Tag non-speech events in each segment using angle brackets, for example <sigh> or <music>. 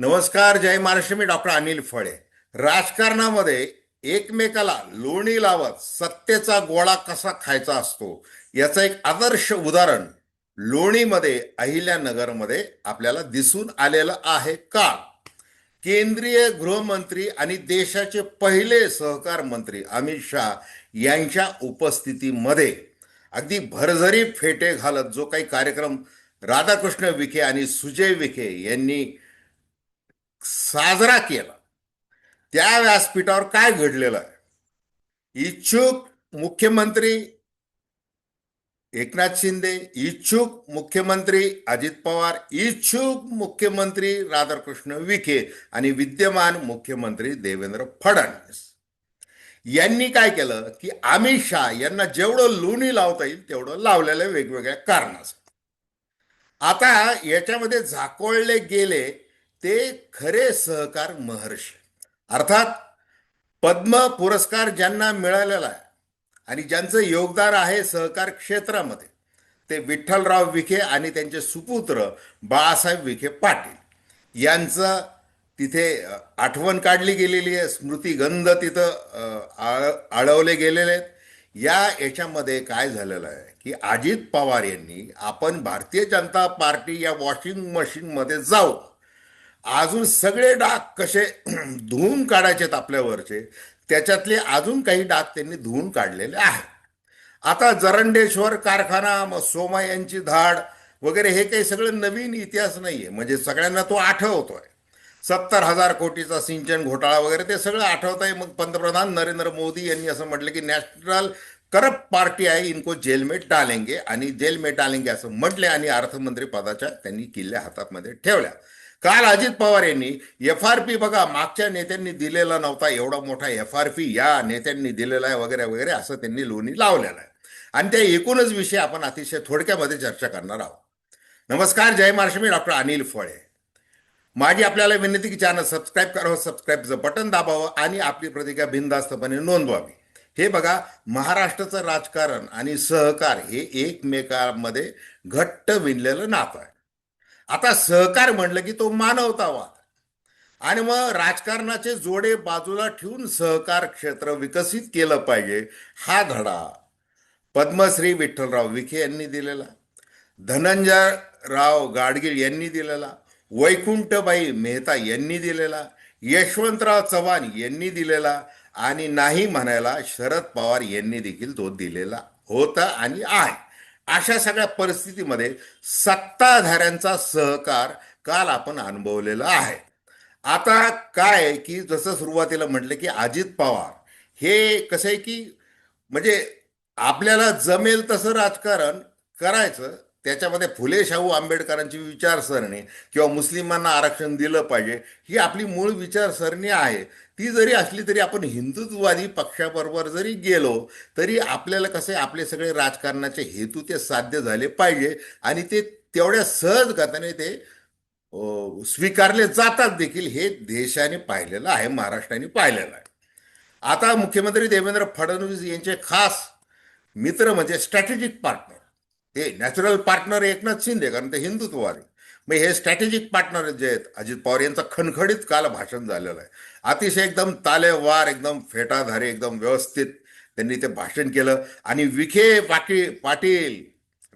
नमस्कार जय महाराष्ट्र मी डॉक्टर अनिल फळे. राजकारणामध्ये एकमेकाला लोणी लावत सत्तेचा गोळा कसा खायचा असतो याचं एक आदर्श उदाहरण लोणीमध्ये अहिल्यानगरमध्ये आपल्याला दिसून आलेलं आहे का? केंद्रीय गृहमंत्री आणि देशाचे पहिले सहकार मंत्री अमित शहा यांच्या उपस्थितीमध्ये अगदी भरझरी फेटे घालत जो काही कार्यक्रम राधाकृष्ण विखे आणि सुजय विखे यांनी साजरा केला. त्या व्यासपीठावर काय घडलेलं आहे? इच्छुक मुख्यमंत्री एकनाथ शिंदे इच्छुक मुख्यमंत्री अजित पवार इच्छुक मुख्यमंत्री राधाकृष्ण विखे आणि विद्यमान मुख्यमंत्री देवेंद्र फडणवीस. यांनी काय केलं की अमित शहा यांना जेवढं लोणी लावता येईल तेवढं लावलेलं वेगवेगळ्या कारणाचं आता याच्यामध्ये झाकोळले गेले ते खरे सहकार महर्षी. अर्थात पद्म पुरस्कार ज्यांना मिळालेला आहे आणि ज्यांचं योगदान आहे सहकार क्षेत्रामध्ये ते विठ्ठलराव विखे आणि त्यांचे सुपुत्र बाळासाहेब विखे पाटील. यांचं तिथे आठवण काढली गेलेली आहे स्मृतिगंध तिथं आळ- आळवले गेलेले आहेत. या याच्यामध्ये काय झालेलं आहे की अजित पवार यांनी आपण भारतीय जनता पार्टी या वॉशिंग मशीनमध्ये जाऊ अजून सगळे डाग कसे <clears throat> धुवून काढायचे आहेत आपल्यावरचे त्याच्यातले अजून काही डाग त्यांनी धुवून काढलेले आहेत. आता जरंडेश्वर कारखाना मग सोमा यांची धाड वगैरे हे काही सगळं नवीन इतिहास नाहीये. म्हणजे सगळ्यांना तो आठवतोय. सत्तर हजार कोटीचा सिंचन घोटाळा वगैरे ते सगळं आठवत आहे मग पंतप्रधान नरेंद्र मोदी यांनी असं म्हटलं की नॅशनल करप्ट पार्टी आहे इनको जेल में डालेंगे. आणि जेल में डालेंगे असं म्हटले आणि अर्थमंत्री पदाच्या त्यांनी किल्ल्या हातामध्ये ठेवल्या. काल अजित पवार यांनी एफ आर पी बघा मागच्या नेत्यांनी दिलेला नव्हता एवढा मोठा एफ आर पी या नेत्यांनी दिलेला आहे वगैरे वगैरे असं त्यांनी लोणी लावलेलं आहे. आणि त्या एकूणच विषय आपण अतिशय थोडक्यामध्ये चर्चा करणार आहोत. नमस्कार जय महाराष्ट्र मी डॉक्टर अनिल फळे. माझी आपल्याला विनंती की चॅनल सबस्क्राईब करावं सबस्क्राईबचं बटन दाबावं आणि आपली प्रतिक्रिया बिनधास्तपणे नोंदवावी. हे बघा महाराष्ट्राचं राजकारण आणि सहकार हे एकमेकांमध्ये घट्ट विणलेलं नातं आहे. आता सहकार म्हणलं की तो मानवतावाद. आणि मग राजकारणाचे जोडे बाजूला ठेवून सहकार क्षेत्र विकसित केलं पाहिजे हा धडा पद्मश्री विठ्ठलराव विखे यांनी दिलेला धनंजय राव गाडगीळ यांनी दिलेला वैकुंठबाई मेहता यांनी दिलेला यशवंतराव चव्हाण यांनी दिलेला आणि नाही म्हणायला शरद पवार यांनी देखील तो दिलेला होता आणि आहे. अशा सगळ्या परिस्थितीमध्ये सत्ताधाऱ्यांचा सहकार काल आपण अनुभवलेला आहे. आता काय आहे की जसं सुरुवातीला म्हटलं की अजित पवार हे कसं आहे की म्हणजे आपल्याला जमेल तसं राजकारण करायचं त्याच्यामध्ये फुले शाहू आंबेडकरांची विचारसरणी किंवा मुस्लिमांना आरक्षण दिलं पाहिजे ही आपली मूळ विचारसरणी आहे. ती जरी असली तरी आपण हिंदुत्ववादी पक्षाबरोबर जरी गेलो तरी आपल्याला कसे आपले सगळे राजकारणाचे हेतू ते साध्य झाले पाहिजे आणि ते तेवढ्या सहज गताने ते स्वीकारले जातात देखील हे देशाने पाहिलेलं आहे महाराष्ट्राने पाहिलेलं आहे. आता मुख्यमंत्री देवेंद्र फडणवीस यांचे खास मित्र म्हणजे स्ट्रॅटेजिक पार्टनर हे नॅचरल पार्टनर एकनाथ शिंदे कारण ते हिंदुत्ववादी. मग हे स्ट्रॅटेजिक पार्टनर जे आहेत अजित पवार यांचं खणखडीत काल भाषण झालेलं आहे. अतिशय एकदम तालेवार एकदम फेटाधारी एकदम व्यवस्थित त्यांनी ते भाषण केलं. आणि विखे पाटील पाटील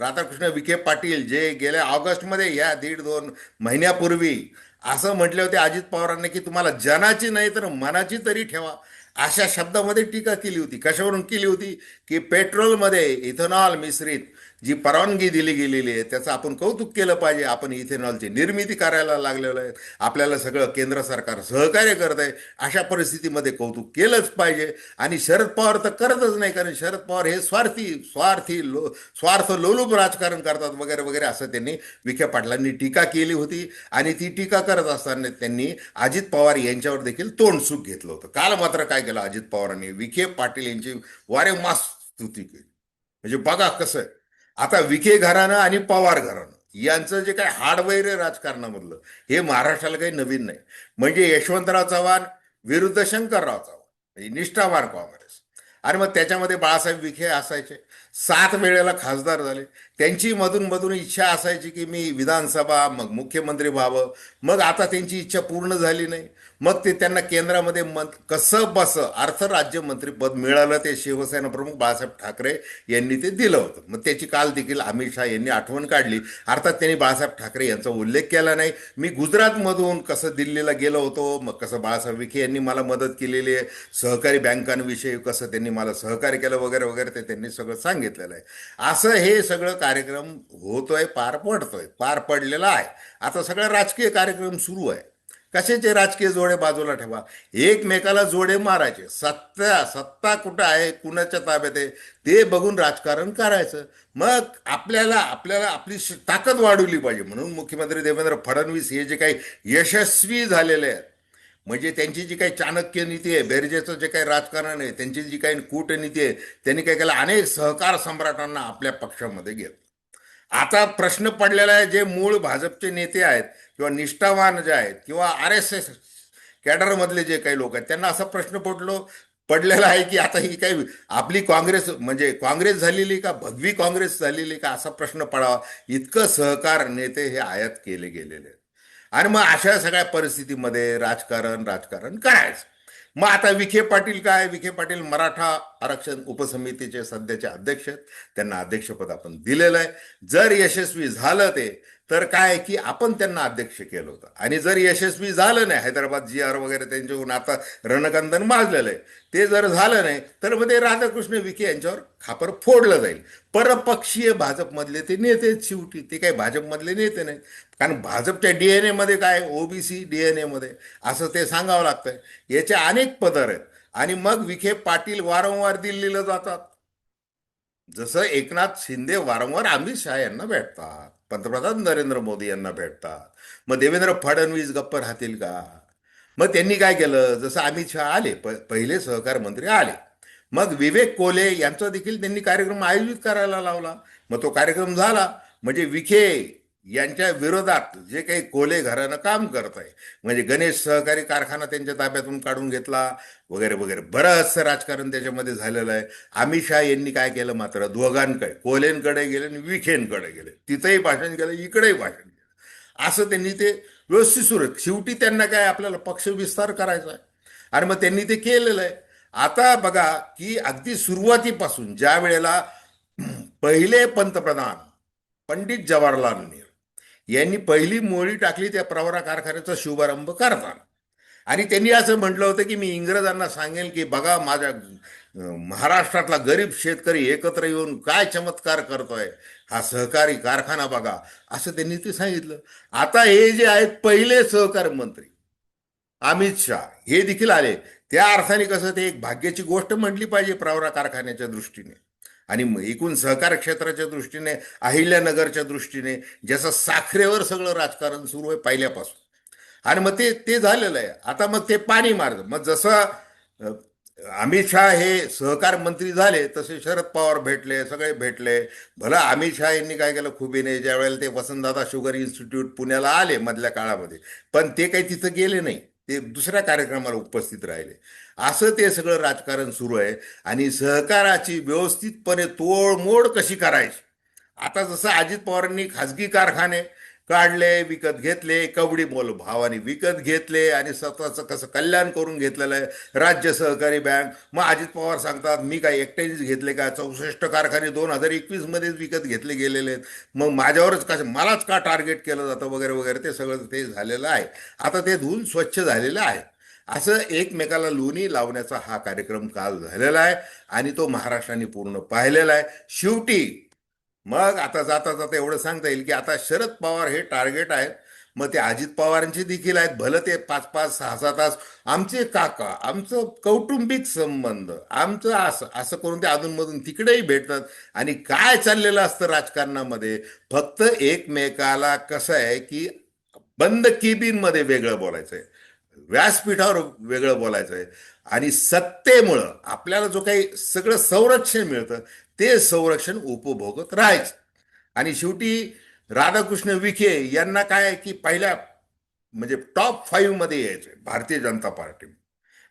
राधाकृष्ण विखे पाटील जे गेल्या ऑगस्टमध्ये या दीड दोन महिन्यापूर्वी असं म्हटले होते अजित पवारांनी की तुम्हाला जनाची नाही तर मनाची तरी ठेवा. अशा शब्दामध्ये टीका केली होती. कशावरून केली होती? की पेट्रोलमध्ये इथेनॉल मिश्रित जी परवानगी दिली गेलेली आहे त्याचं आपण कौतुक केलं पाहिजे. आपण इथेनॉलची निर्मिती करायला लागलेलो आहे. आपल्याला सगळं केंद्र सरकार सहकार्य करत आहे. अशा परिस्थितीमध्ये कौतुक केलंच पाहिजे. आणि शरद पवार तर करतच नाही कारण शरद पवार हे स्वार्थी स्वार्थी लो स्वार्थ लोलूप राजकारण करतात वगैरे वगैरे असं त्यांनी विखे पाटलांनी टीका केली होती. आणि ती टीका करत असताना त्यांनी अजित पवार यांच्यावर देखील तोंडसुख घेतलं होतं. काल मात्र काय केलं अजित पवारांनी? विखे पाटील यांची वारे स्तुती केली. म्हणजे बघा कसं आहे. आता विखे घराणं आणि पवार घराणं यांचं जे काय हार्डवेअर आहे राजकारणामधलं हे महाराष्ट्राला काही नवीन नाही. म्हणजे यशवंतराव चव्हाण विरुद्ध शंकरराव चव्हाण म्हणजे निष्ठावान काँग्रेस. आणि मग त्याच्यामध्ये बाळासाहेब विखे असायचे. सात वेळेला खासदार झाले. त्यांची मधून मधून इच्छा असायची की मी विधानसभा मग मुख्यमंत्री व्हावं. मग आता त्यांची इच्छा पूर्ण झाली नाही. मग ते त्यांना केंद्रामध्ये मं कसं बस अर्थ राज्यमंत्रीपद मिळालं ते शिवसेना प्रमुख बाळासाहेब ठाकरे यांनी ते दिलं होतं. मग त्याची काल देखील अमित शहा यांनी आठवण काढली. अर्थात त्यांनी बाळासाहेब ठाकरे यांचा उल्लेख केला नाही. मी गुजरातमधून कसं दिल्लीला गेलो होतो मग कसं बाळासाहेब विखे यांनी मला मदत केलेली आहे. सहकारी बँकांविषयी कसं त्यांनी मला सहकार्य केलं वगैरे वगैरे ते त्यांनी सगळं सांगितलेलं आहे. असं हे सगळं कार्यक्रम होतोय पार पडतोय पार पडलेला आहे. आता सगळा राजकीय कार्यक्रम सुरू आहे. कशाचे राजकीय जोडे बाजूला ठेवा? एकमेकाला जोडे मारायचे. सत्ता सत्ता कुठं आहे? कुणाच्या ताब्यात आहे? ते बघून राजकारण करायचं. मग आपल्याला आपल्याला आपली ताकद वाढवली पाहिजे. म्हणून मुख्यमंत्री देवेंद्र फडणवीस हे जे काही यशस्वी झालेले आहेत म्हणजे त्यांची जी काही चाणक्य नीती आहे बेरजेचं जे काही राजकारण आहे त्यांची जी काही कूटनीती आहे त्यांनी काय केलं? अनेक सहकार सम्राटांना आपल्या पक्षामध्ये घेतलं. आता प्रश्न पडलेला आहे जे मूळ भाजपचे नेते आहेत किंवा निष्ठावान जे आहेत किंवा आर एस एस कॅडरमधले जे काही लोक आहेत त्यांना असा प्रश्न पडलो पडलेला आहे की आता ही काही आपली काँग्रेस म्हणजे काँग्रेस झालेली का भगवी काँग्रेस झालेली का असा प्रश्न पडावा. इतकं सहकार नेते हे आयात केले गेलेले आहेत. आणि मग अशा सगळ्या परिस्थितीमध्ये राजकारण राजकारण करायचं. मग आता विखे पाटील काय? विखे पाटील मराठा आरक्षण उपसमितीचे सध्याचे अध्यक्ष आहेत. त्यांना अध्यक्षपद आपण दिलेलं आहे. जर यशस्वी झालं ते तर काय की आपण त्यांना अध्यक्ष केलं होतं. आणि जर यशस्वी झालं नाही हैदराबाद जी आर वगैरे त्यांच्याकडून आता रणकंदन माजलेलं आहे. ते जर झालं नाही तर मग ते राधाकृष्ण विखे यांच्यावर खापर फोडलं जाईल. परपक्षीय भाजपमधले ते नेते शेवटी. ते काही भाजपमधले नेते नाहीत. कारण भाजपच्या डी एन एमध्ये काय ओबीसी डी एन एमध्ये असं ते सांगावं लागतंय. याचे अनेक पदर आहेत. आणि मग विखे पाटील वारंवार दिल्लीला जातात. जसं एकनाथ शिंदे वारंवार अमित शहा यांना भेटतात. पंतप्रधान नरेंद्र मोदी यांना भेटतात. मग देवेंद्र फडणवीस गप्प राहतील का? मग त्यांनी काय केलं? जसं अमित शहा आले प पहिले सहकार मंत्री आले. मग विवेक कोले यांचा देखील त्यांनी कार्यक्रम आयोजित करायला लावला. मग तो कार्यक्रम झाला. म्हणजे विखे यांच्या विरोधात जे काही कोले घरानं काम करत आहे म्हणजे गणेश सहकारी कारखाना त्यांच्या ताब्यातून काढून घेतला वगैरे वगैरे. बरंचसं राजकारण त्याच्यामध्ये झालेलं आहे. अमित शहा यांनी काय केलं मात्र? दोघांकडे कोलेंकडे गेले आणि विखेंकडे गेले. तिथंही भाषण केलं इकडेही भाषण केलं. असं त्यांनी ते व्यवस्थित सुरू आहे. शेवटी त्यांना काय आपल्याला पक्ष विस्तार करायचा आहे? आणि मग त्यांनी ते केलेलं आहे. आता बघा की अगदी सुरुवातीपासून ज्या वेळेला पहिले पंतप्रधान पंडित जवाहरलाल नेहरू यांनी पहिली मोळी टाकली त्या प्रवरा कारखान्याचा शुभारंभ करताना. आणि त्यांनी असं म्हटलं होतं की मी इंग्रजांना सांगेल की बघा माझ्या महाराष्ट्रातला गरीब शेतकरी एकत्र येऊन काय चमत्कार करतोय हा सहकारी कारखाना बघा असं त्यांनी ते सांगितलं. आता हे जे आहेत पहिले सहकार मंत्री अमित शहा हे देखील आले. त्या अर्थाने कसं ते एक भाग्याची गोष्ट म्हटली पाहिजे प्रवरा कारखान्याच्या दृष्टीने. आणि एकूण सहकार क्षेत्राच्या दृष्टीने अहिल्यानगरच्या दृष्टीने ज्याचं साखरेवर सगळं राजकारण सुरू आहे पहिल्यापासून. आणि मग ते ते झालेलं आहे. आता मग ते पाणी मार्ग. मग जसं अमित शहा हे सहकार मंत्री झाले तसे शरद पवार भेटले सगळे भेटले. भला अमित शहा यांनी काय केलं? खुबीने ज्यावेळेला ते वसंतदादा शुगर इन्स्टिट्यूट पुण्याला आले मधल्या काळामध्ये. पण ते काही तिथं गेले नाही. ते दुसऱ्या कार्यक्रमाला उपस्थित राहिले. असं ते सगळं राजकारण सुरू आहे आणि सहकाराची व्यवस्थितपणे तोडमोड कशी करायची? आता जसं अजित पवारांनी खाजगी कारखाने काढले विकत घेतले कवडी मोल भावाने विकत घेतले आणि स्वतःचं कसं कल्याण करून घेतलेलं आहे. राज्य सहकारी बँक. मग अजित पवार सांगतात मी काय एकट्यानेच घेतले का? चौसष्ट कारखाने दोन हजार एकवीसमध्येच विकत घेतले गेलेले आहेत. मग माझ्यावरच कसं मलाच का टार्गेट केलं जातं? वगैरे वगैरे ते सगळं ते झालेलं आहे. आता ते धुवून स्वच्छ झालेलं आहे. असं एकमेकाला लोणी लावण्याचा हा कार्यक्रम काल झालेला आहे आणि तो महाराष्ट्राने पूर्ण पाहिलेला आहे. शेवटी मग आता जाता जाता एवढं सांगता येईल की आता शरद पवार हे टार्गेट आहेत. मग ते अजित पवारांचे देखील आहेत. भलं ते पाच पाच सहा सहा तास आमचे काका आमचं कौटुंबिक संबंध आमचं असं असं करून ते अधूनमधून तिकडेही भेटतात. आणि काय चाललेलं असतं राजकारणामध्ये? फक्त एकमेकाला कसं आहे की बंद केबिनमध्ये वेगळं बोलायचं आहे व्यासपीठावर वेगळं बोलायचं आहे आणि सत्तेमुळं आपल्याला जो काही सगळं संरक्षण मिळतं ते संरक्षण उपभोगत राहायचं. आणि शेवटी राधाकृष्ण विखे यांना काय आहे की पहिल्या म्हणजे टॉप फाईव्हमध्ये यायचे भारतीय जनता पार्टी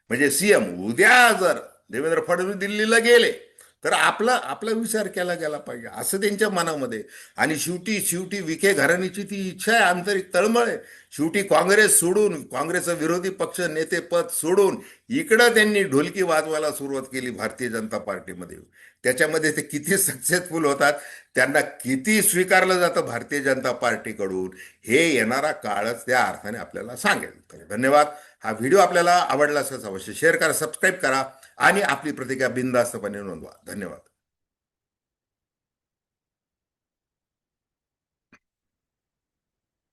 म्हणजे सीएम उद्या जर देवेंद्र फडणवीस दिल्लीला गेले तर आपला आपला विचार केला गेला पाहिजे असं त्यांच्या मनामध्ये. आणि शेवटी शेवटी विखे घराण्याची ती इच्छा आहे आंतरिक तळमळ आहे. शेवटी काँग्रेस सोडून काँग्रेसचं विरोधी पक्ष नेतेपद सोडून इकडं त्यांनी ढोलकी वाजवायला सुरुवात केली भारतीय जनता पार्टीमध्ये. त्याच्यामध्ये ते किती सक्सेसफुल होतात त्यांना किती स्वीकारलं जातं भारतीय जनता पार्टीकडून हे येणारा काळच त्या अर्थाने आपल्याला सांगेल. तर धन्यवाद. हा व्हिडिओ आपल्याला आवडला असेल अवश्य शेअर करा सबस्क्राईब करा. आणि आपली प्रतिक्रिया बिनधास्तपणे नोंदवा. धन्यवाद.